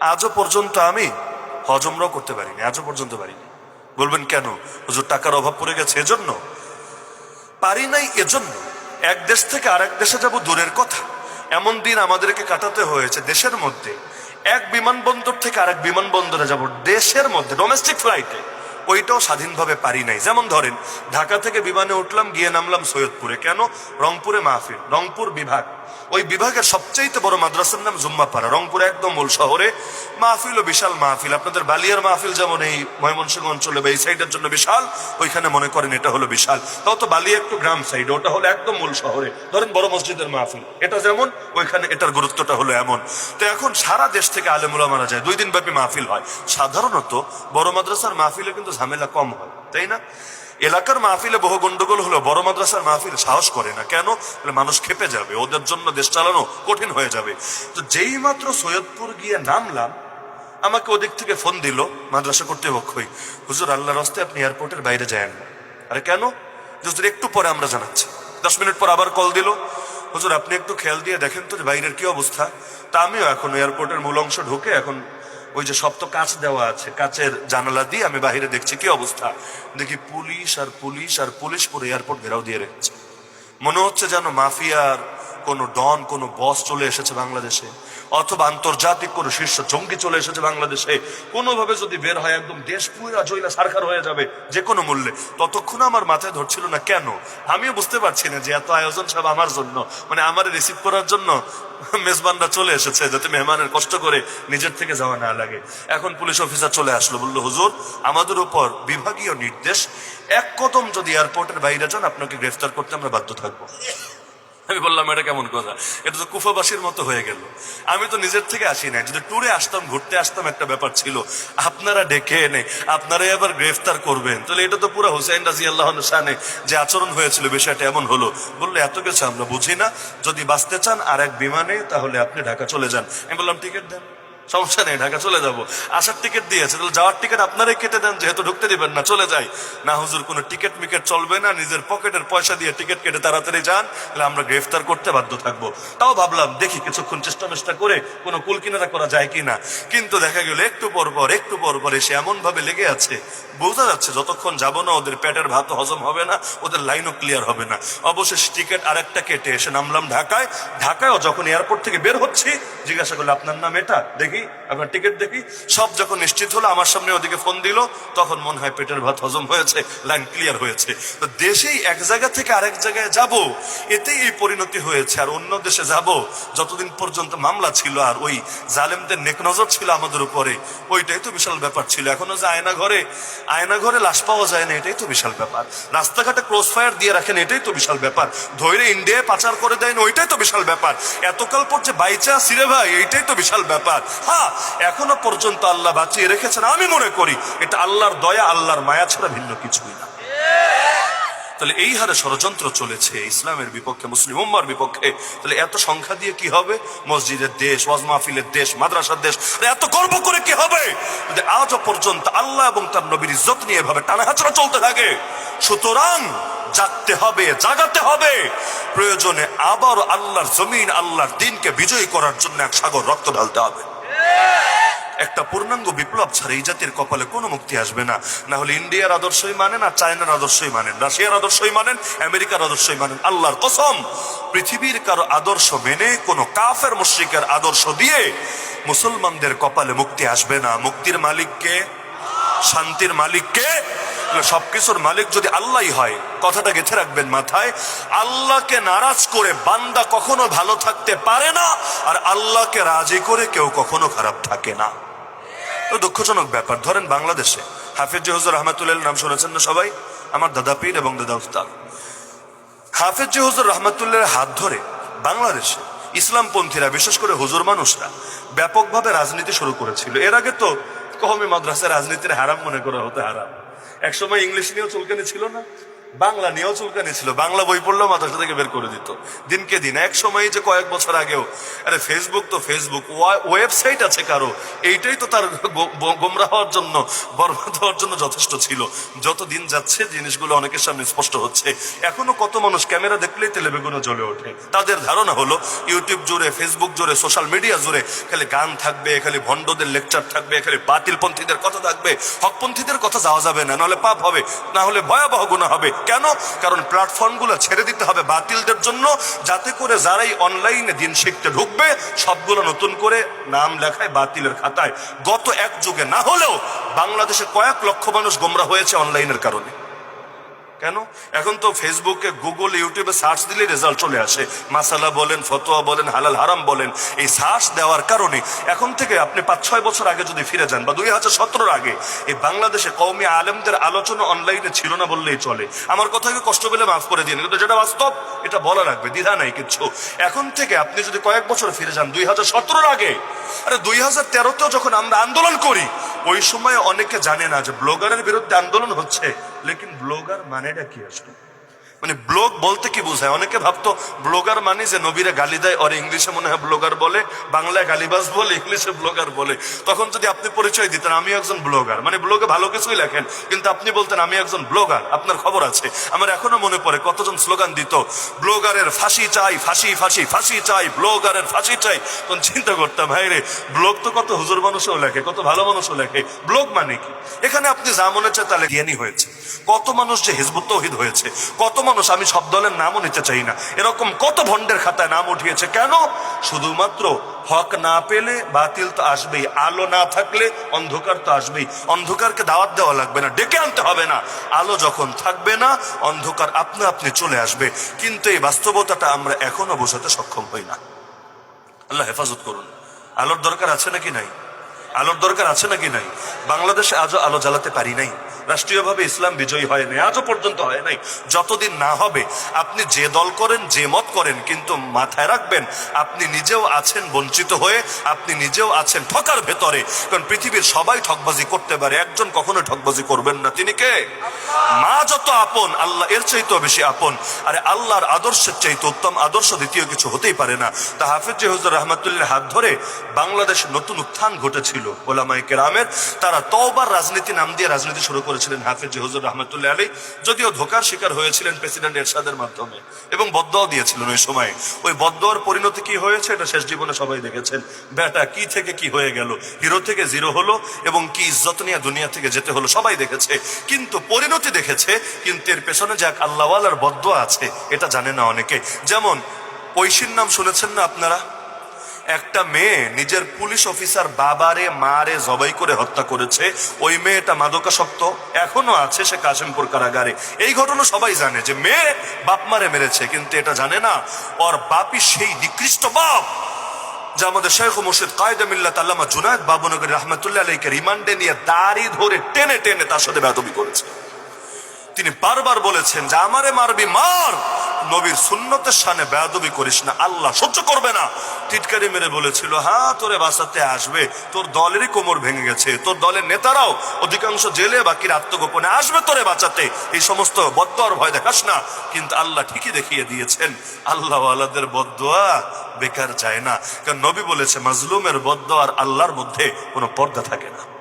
আজও পর্যন্ত আমি হজমরাও করতে পারিনি, আজও পর্যন্ত পারিনি। বলবেন কেন? হুজুর, টাকার অভাব পড়ে গেছে, এজন্য? পারি নাই এজন্য। এক দেশ থেকে আরেক দেশে যাব দূরের কথা। এমন দিন আমাদেরকে কাটাতে হয়েছে দেশের মধ্যে। এক বিমানবন্দর থেকে আরেক বিমানবন্দরে যাব দেশের মধ্যে ডোমেস্টিক ফ্লাইটে ওইটাও স্বাধীনভাবে পারি নাই। যেমন ধরেন, ঢাকা থেকে বিমানে উঠলাম, গিয়ে নামলাম সৈয়দপুরে। কেন? রংপুরে মাহফিল, রংপুর বিভাগ। ওই বিভাগের সবচাইতে বড় মাদ্রাসার নাম জুম্মাপাড়া, রংপুরে একদম মূল শহরে। মাহফিল ও বিশাল মাহফিল। আপনাদের বালিয়ার মাহফিল যেমন এই ময়মনসিংহ অঞ্চলে বা এই সাইডের জন্য বিশাল, ওইখানে মনে করেন এটা হলো বিশাল। তাও তো বালিয়া একটু গ্রাম সাইড, ওটা হলো একদম মূল শহরে। ধরেন বড় মসজিদের মাহফিল, এটা যেমন, ওইখানে এটার গুরুত্বটা হলো এমন। তো এখন সারা দেশ থেকে আলেমুলা মারা যায়, দুই দিন ব্যাপী মাহফিল হয়। সাধারণত বড় মাদ্রাসার মাহফিলে কিন্তু ঝামেলা কম হয়। তাই না? এলাকার মাহফিলে বহু গন্ডগোল হলো বড় মাদ্রাসার মাহফিল সাহস করে না। কেন? মানুষ খেপে যাবে, ওদের জন্য দেশ চালানো কঠিন হয়ে যাবে। তো যেই মাত্র সৈয়দপুর গিয়ে নামলাম, আমাকে ওদিক থেকে ফোন দিল, মাদ্রাসা কর্তৃপক্ষই, হুজুর আল্লাহ রাস্তায় আপনি এয়ারপোর্টের বাইরে যায়েন আরে কেন? হুজুর, একটু পরে আমরা জানাচ্ছি। দশ মিনিট পর আবার কল দিল, হুজুর, আপনি একটু খেয়াল দিয়ে দেখেন তো যে বাইরের কি অবস্থা। তা আমিও এখন এয়ারপোর্টের মূল অংশ ঢুকে এখন ওই যে সব তো কাঁচ দেওয়া আছে, কাঁচের জানালা দিয়ে আমি বাহিরে দেখছি কি অবস্থা। দেখি পুলিশ আর পুলিশ আর পুলিশ পুরো এয়ারপোর্ট ঘেরাও দিয়ে রেখেছে। মনে হচ্ছে যেন মাফিয়ার কোনো ডন, কোনো বস চলে এসেছে বাংলাদেশে। অথবা আন্তর্জাতিক কোনো শীর্ষ জঙ্গি চলে এসেছে বাংলাদেশে, কোনোভাবে যদি বের হয় একদম দেশ পুরা জয়লা সারখার হয়ে যাবে, যে কোনো মূল্যে। ততক্ষণ আমার মাথায় ধরছিল না কেন? আমিও বুঝতে পারছি না যে এত আয়োজন সব আমার জন্য। মানে আমার রিসিভ করার জন্য মেজবানরা চলে এসেছে, যাতে মেহমানের কষ্ট করে নিজের থেকে যাওয়া না লাগে। এখন পুলিশ অফিসার চলে আসলো, বলল, হুজুর, আমাদের উপর বিভাগীয় নির্দেশ, এক কদম যদি এয়ারপোর্টের বাইরে যান, আপনাকে গ্রেফতার করতে আমরা বাধ্য থাকব। আমি বললাম, এটা কেমন কথা? এটা তো কুফাবাসীর মতো হয়ে গেল। আমি তো নিজের থেকে আসি নাই। যদি ট্যুরে আসতাম, ঘুরতে আসতাম একটা ব্যাপার ছিল। আপনারা ডেকে এনে আপনারাই আবার গ্রেফতার করবেন। তাহলে এটা তো পুরো হুসাইন রাজি আল্লাহ শানে যে আচরণ হয়েছিল, বিষয়টা এমন হলো। বলল, এত কিছু আমরা বুঝি না। যদি বাঁচতে চান আর এক বিমানে, তাহলে আপনি ঢাকা চলে যান। আমি বললাম, টিকিট দেন। সমস্যা নেই, ঢাকা চলে যাব। আসার টিকিট দিয়েছে, তাহলে যাওয়ার টিকিট আপনারাই কেটে দেন, যেহেতু ঢুকতে দিবেন না, চলে যাই। না, হুজুর, কোনো টিকিট মিকেট চলবে না, নিজের পকেটের পয়সা দিয়ে টিকিট কেটে তাড়াতাড়ি যান, তাহলে আমরা গ্রেফতার করতে বাধ্য থাকব। তাও ভাবলাম, দেখি কিছুক্ষণ চেষ্টা মেষ্টা করে কোনো কুল কিনারা করা যায় কিনা। কিন্তু দেখা গেল, একটু পর পর, একটু পর পর এসে এমন ভাবে লেগে আছে। বোঝা যাচ্ছে, যতক্ষণ যাব না, ওদের পেটের ভাত হজম হবে না, ওদের লাইনও ক্লিয়ার হবে না। অবশেষ টিকিট আরেকটা কেটে এসে নামলাম ঢাকায়। ঢাকায়ও যখন এয়ারপোর্ট থেকে বের হচ্ছি, জিজ্ঞাসা করল, আপনার নাম এটা? দেখি Pete. আপনার টিকিট দেখি। সব যখন নিশ্চিত হলো, আমার সামনে ওদিকে ফোন দিল, তখন মনে হয় পেটের ভাত হজম হয়েছে লাইন ক্লিয়ার হয়েছে। তো দেশেই এক জায়গা থেকে আরেক জায়গায় যাব, এতেই এই পরিণতি হয়েছে। আর অন্য দেশে যাব, যতদিন পর্যন্ত মামলা ছিল আর ওই জালেমদের নেক নজর ছিল আমাদের উপরে, ওইটাই তো বিশাল ব্যাপার ছিল। এখনও যে আয়না ঘরে আয়না ঘরে লাশ পাওয়া যায় না, এটাই তো বিশাল ব্যাপার। রাস্তাঘাটে ক্রস ফায়ার দিয়ে রাখেন, এটাই তো বিশাল ব্যাপার। ধৈরে ইন্ডিয়ায় পাচার করে দেন, ওইটাই তো বিশাল ব্যাপার। এতকাল পর যে বাইচা, সিরে ভাই, এইটাই তো বিশাল ব্যাপার। হ্যাঁ এখনও পর্যন্ত আল্লাহ বাঁচিয়ে রেখেছেন। আমি মনে করি এটা আল্লাহর দয়া, আল্লাহর মায়া ছাড়া ভিন্ন কিছুই না। তাহলে এই হারে ষড়যন্ত্র চলেছে, ইসলামের বিপক্ষে, মুসলিম উম্মার বিপক্ষে। তাহলে এত সংখ্যা দিয়ে কি হবে? মসজিদের দেশ, ওয়াজ মাহফিলের দেশ, মাদ্রাসার দেশ এত গর্ব করে কি হবে? যদি আজও পর্যন্ত আল্লাহ এবং তার নবীর ইজ্জত নিয়ে এভাবে টানাহাচড়া চলতে থাকে, সুতরাং জাগতে হবে, জাগাতে হবে। প্রয়োজনে আবার আল্লাহর জমিন, আল্লাহর দিনকে বিজয়ী করার জন্য এক সাগর রক্ত ঢালতে হবে। একটা পূর্ণাঙ্গ বিপ্লব ছাড়া এই জাতির কপালে কোনো মুক্তি আসবে না। না হলে ইন্ডিয়ার আদর্শই মানেন আর চায়নার আদর্শই মানেন, রাশিয়ার আদর্শই মানেন, আমেরিকার আদর্শই মানেন। আল্লাহর কসম, পৃথিবীর কারও আদর্শ মেনে কোনো কাফের, মুশ্রিকের আদর্শ দিয়ে মুসলমানদের কপালে মুক্তি আসবে না। মুক্তির মালিককে শান্তির মালিককে সবকিছুর মালিক যদি আল্লাহই হয়, কথাটা গেথে রাখবেন মাথায়, আল্লাহকে নারাজ করে বান্দা কখনো ভালো থাকতে পারে না, আর আল্লাহকে রাজি করে কেউ কখনো খারাপ থাকে না। তো দুঃখজনক ব্যাপার। ধরেন বাংলাদেশে। হাফিজ জহুজুর রহমাতুল্লাহ নাম শুনেছেন না সবাই? আমার দাদা পীর এবং দাদা উস্তাদ। হাফিজ জহুজুর রহমাতুল্লাহ হাত ধরে বাংলাদেশে ইসলামপন্থীরা, বিশেষ করে হুজুর মানুষরা, ব্যাপকভাবে রাজনীতি শুরু করেছিল। এর আগে তো কহমি মাদ্রাসা রাজনীতির হারাম মনে করা হতে হারাম। একসময় ইংলিশ নিয়েও চুলকানি ছিল না। বাংলা নিয়েও চুলকানি ছিল, বাংলা বই পড়লেও মাদ্রাসা থেকে বের করে দিত। দিনকে দিন, এক সময় যে কয়েক বছর আগেও, আরে ফেসবুক তো ফেসবুক ওয়েবসাইট আছে কারও, এইটাই তো তার গোমরা হওয়ার জন্য, বরবাদ হওয়ার জন্য যথেষ্ট ছিল। যত দিন যাচ্ছে, জিনিসগুলো অনেকের সামনে স্পষ্ট হচ্ছে। এখনও কত মানুষ ক্যামেরা দেখলেই তেলে বেগুনে জ্বলে ওঠে। তাদের ধারণা হলো ইউটিউব জুড়ে ফেসবুক জুড়ে সোশ্যাল মিডিয়া জুড়ে, খালি গান থাকবে, খালি ভণ্ডদের লেকচার থাকবে, খালি বাতিলপন্থীদের কথা থাকবে। হকপন্থীদের কথা যাওয়া যাবে না, নাহলে পাপ হবে না হলে ভয়াবহ গুণা হবে। কেন? কারণ প্ল্যাটফর্মগুলো ছেড়ে দিতে হবে বাতিলদের জন্য, যাতে করে যারাই অনলাইনে দিন শিখতে ঢুকবে, সবগুলো নতুন করে নাম লেখায় বাতিলের খাতায়। গত এক যুগে না হলেও বাংলাদেশে কয়েক লক্ষ মানুষ গোমরা হয়েছে অনলাইনের কারণে। কেন? এখন তো ফেসবুকে গুগল ইউটিউবে সার্চ দিলে রেজাল্ট চলে আসে। মাসালা বলেন, ফতোয়া বলেন, হালাল হারাম বলেন, এই সার্চ দেওয়ার কারণে এখন থেকে আপনি পাঁচ, ছয় বছর আগে যদি ফিরে যান বা দুই হাজার সতেরোর আগে, এই বাংলাদেশে কৌমি আলেমদের আলোচনা অনলাইনে ছিল না বললেই চলে। আমার কথাকে কষ্ট পেলে মাফ করে দিন, কিন্তু যেটা বাস্তব, এটা বলা লাগবে দ্বিধা নাই কিচ্ছু। এখন থেকে আপনি যদি কয়েক বছর ফিরে যান দুই হাজার সতেরোর আগে, আরে দুই হাজার তেরোতেও যখন আমরা আন্দোলন করি, ওই সময় অনেকে জানে না যে ব্লগারের বিরুদ্ধে আন্দোলন হচ্ছে। লেকিন ব্লগার মানেটা কি আসলে মানে ব্লগ বলতে কি বোঝায়? অনেকে ভাবতো ব্লগার মানে যে নবীরা গালি দেয় আর ইংলিশে মনে হয় ব্লগার বলে, বাংলায় গালিবাজ বলে, ইংলিশে ব্লগার বলে। তখন যদি আপনি পরিচয় দিতেন আমি একজন ব্লগার। মানে ব্লগে ভালো কিছুই লেখেন, কিন্তু আপনি বলতেন, আমি একজন ব্লগার, আপনার খবর আছে। আমার এখনও মনে পড়ে কতজন স্লোগান দিত, ব্লগারের ফাঁসি চাই, ফাঁসি ফাঁসি ফাঁসি চাই, ব্লগারের ফাঁসি চাই। তখন চিন্তা করতাম ভাই রে, ব্লগ তো কত হুজুর মানুষও লেখে, কত ভালো মানুষও লেখে। ব্লগ মানে কি? এখানে আপনি যা মনে হচ্ছে তাহলে জ্ঞানী হয়েছে। কত মানুষ যে হিজবুত তৌহিদ হয়েছে, কত মানুষ, আমি সব দলের নামও নিতে চাই না। এরকম কত ভণ্ডের খাতায় নাম উঠিয়েছে। কেন? শুধুমাত্র হক না পেলে বাতিল তো আসবেই, আলো না থাকলে অন্ধকার তো আসবেই। অন্ধকারকে দাওয়াত দেওয়া লাগবে না, ডেকে আনতে হবে না। আলো যখন থাকবে না, অন্ধকার আপনা আপনি চলে আসবে। কিন্তু এই বাস্তবতাটা আমরা এখনও বোঝাতে সক্ষম হই না। আল্লাহ হেফাজত করুন। আলোর দরকার আছে নাকি নাই? আলোর দরকার আছে নাকি নাই? বাংলাদেশে আজও আলো জ্বালাতে পারি নাই। রাষ্ট্রীয়ভাবে ইসলাম বিজয়ী হয় নাই, আজও পর্যন্ত হয় নাই। যতদিন না হবে, আপনি যে দল করেন, যে মত করেন, কিন্তু মাথায় রাখবেন, আপনি নিজেও আছেন বঞ্চিত হয়ে, আপনি নিজেও আছেন ঠকার ভেতরে। কারণ পৃথিবীর সবাই ঠকবাজি করতে পারে, একজন কখনো ঠকবাজি করবেন না। তিনি কে? মা যত আপন, আল্লাহ এর চাইতেও বেশি আপন। আরে আল্লাহর আদর্শের চাইতে উত্তম আদর্শ দ্বিতীয় কিছু হতেই পারে না। তা হাফিজ হুজুর রহমতুল্লাহ হাত ধরে বাংলাদেশে নতুন উত্থান ঘটেছিল ওলামাই কেরামের। তারা তওবার রাজনীতি নাম দিয়ে রাজনীতি শুরু করেছিলেন হাফিজ হুজুর রহমতুল্লাহ আলী যদিও ধোকার শিকার হয়েছিলেন প্রেসিডেন্ট এরশাদের মাধ্যমে এবং বদয়াও দিয়েছিলেন ওই সময়। ওই বদয়ার পরিণতি কি হয়েছে এটা শেষ জীবনে সবাই দেখেছেন। বেটা কি থেকে কি হয়ে গেল? হিরো থেকে জিরো হলো এবং কি ইজ্জত নিয়ে দুনিয়া থেকে যেতে হলো সবাই দেখেছে। কিন্তু পরিণতি দেখেছে, কিন্তু এর পেছনে যাক আল্লাহওয়ালার বদ্ধ আছে, এটা জানে না অনেকে। যেমন ঐশীর নাম শুনেছেন না আপনারা? একটা মেয়ে নিজের পুলিশ অফিসার বাবারে, মারে জবাই করে হত্যা করেছে। ওই মেয়েটা মাদকাসক্ত, এখনও আছে সে কাশিমপুর কারাগারে। এই ঘটনা সবাই জানে যে মেয়ে বাপ মারে মেরেছে, কিন্তু এটা জানে না। ওর বাপই সেই নিকৃষ্ট বাপ, যা আমাদের শেখ মুর্শিদ কায়দা মিল্লাত আল্লামা জুনায়দ বাবুনগর রহমতুল্লাহ আলাইকে রিমান্ডে নিয়ে দাড়ি ধরে টেনে টেনে তার সাথে বেদবি করেছে। তিনি বারবার বলেছেন যে আমারে মারবি, মার! নবীর সুন্নতের সানে বেয়াদবি করিস না, আল্লাহ সহ্য করবে না। টিটকারি মেরে বলেছিল হ্যাঁ তোরে বাঁচাতে আসবে। তোর দলেরই কোমর ভেঙে গেছে। তোর দলের নেতারাও অধিকাংশ জেলে বাকির আত্মগোপনে আসবে তোরে বাঁচাতে। এই সমস্ত বদ্দর ভয় দেখাস না। কিন্তু আল্লাহ ঠিকই দেখিয়ে দিয়েছেন আল্লাহ আল্লাহদের বদোয়া বেকার যায় না। কারণ নবী বলেছে, মাজলুমের বদ্দ আর আল্লাহর মধ্যে কোনো পর্দা থাকে না।